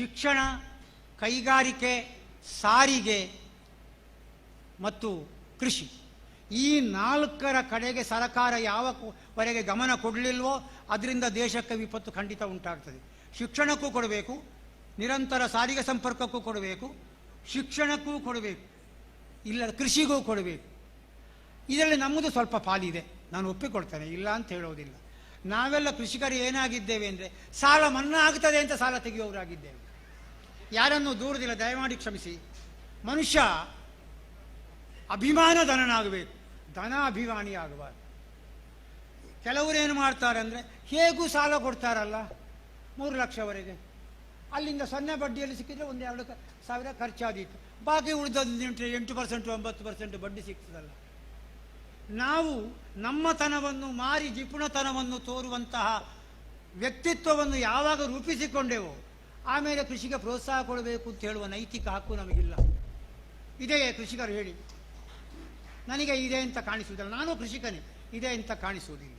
ಶಿಕ್ಷಣ, ಕೈಗಾರಿಕೆ, ಸಾರಿಗೆ ಮತ್ತು ಕೃಷಿ. ಈ ನಾಲ್ಕರ ಕಡೆಗೆ ಸರಕಾರ ಯಾವವರೆಗೆ ಗಮನ ಕೊಡಲಿಲ್ವೋ ಅದರಿಂದ ದೇಶಕ್ಕೆ ವಿಪತ್ತು ಖಂಡಿತ ಉಂಟಾಗ್ತದೆ. ಶಿಕ್ಷಣಕ್ಕೂ ಕೊಡಬೇಕು, ನಿರಂತರ ಸಾರಿಗೆ ಸಂಪರ್ಕಕ್ಕೂ ಕೊಡಬೇಕು, ಶಿಕ್ಷಣಕ್ಕೂ ಕೊಡಬೇಕು, ಇಲ್ಲ ಕೃಷಿಗೂ ಕೊಡಬೇಕು. ಇದರಲ್ಲಿ ನಮ್ಮದು ಸ್ವಲ್ಪ ಪಾಲಿದೆ. ನಾನು ಒಪ್ಪಿಕೊಡ್ತೇನೆ ಇಲ್ಲ ಅಂತ ಹೇಳೋದಿಲ್ಲ. ನಾವೆಲ್ಲ ಕೃಷಿಕರು ಏನಾಗಿದ್ದೇವೆ ಅಂದರೆ, ಸಾಲ ಮನ್ನಾ ಆಗ್ತದೆ ಅಂತ ಸಾಲ ತೆಗೆಯುವವರಾಗಿದ್ದೇವೆ. ಯಾರನ್ನು ದೂರದಿಲ್ಲ, ದಯಮಾಡಿ ಕ್ಷಮಿಸಿ. ಮನುಷ್ಯ ಅಭಿಮಾನ ಧನನಾಗಬೇಕು, ಧನ ಅಭಿಮಾನಿ ಆಗಬಾರ್ದು ಕೆಲವರು ಏನು ಮಾಡ್ತಾರೆ ಅಂದರೆ ಹೇಗೂ ಸಾಲ ಕೊಡ್ತಾರಲ್ಲ, ಮೂರು ಲಕ್ಷವರೆಗೆ. ಅಲ್ಲಿಂದ ಸೊನ್ನೆ ಬಡ್ಡಿಯಲ್ಲಿ ಸಿಕ್ಕಿದ್ರೆ ಒಂದು ಎರಡು ಸಾವಿರ ಖರ್ಚಾದೀತು. ಬಾಕಿ ಉಳಿದದ್ದು ಎಂಟು ಎಂಟು ಪರ್ಸೆಂಟ್, ಒಂಬತ್ತು ಪರ್ಸೆಂಟ್ ಬಡ್ಡಿ ಸಿಗ್ತದಲ್ಲ. ನಾವು ನಮ್ಮತನವನ್ನು ಮಾರಿ ಜಿಪುಣತನವನ್ನು ತೋರುವಂತಹ ವ್ಯಕ್ತಿತ್ವವನ್ನು ಯಾವಾಗ ರೂಪಿಸಿಕೊಂಡೆವೋ ಆಮೇಲೆ ಕೃಷಿಗೆ ಪ್ರೋತ್ಸಾಹ ಕೊಡಬೇಕು ಅಂತ ಹೇಳುವ ನೈತಿಕ ಹಕ್ಕು ನಮಗಿಲ್ಲ. ಇದೆಯೇ ಕೃಷಿಕರು ಹೇಳಿ ನನಗೆ ಇದೆ ಅಂತ ಕಾಣಿಸುವುದಿಲ್ಲ. ನಾನು ಕೃಷಿಕನೇ. ಇದೆ ಅಂತ ಕಾಣಿಸುವುದಿಲ್ಲ.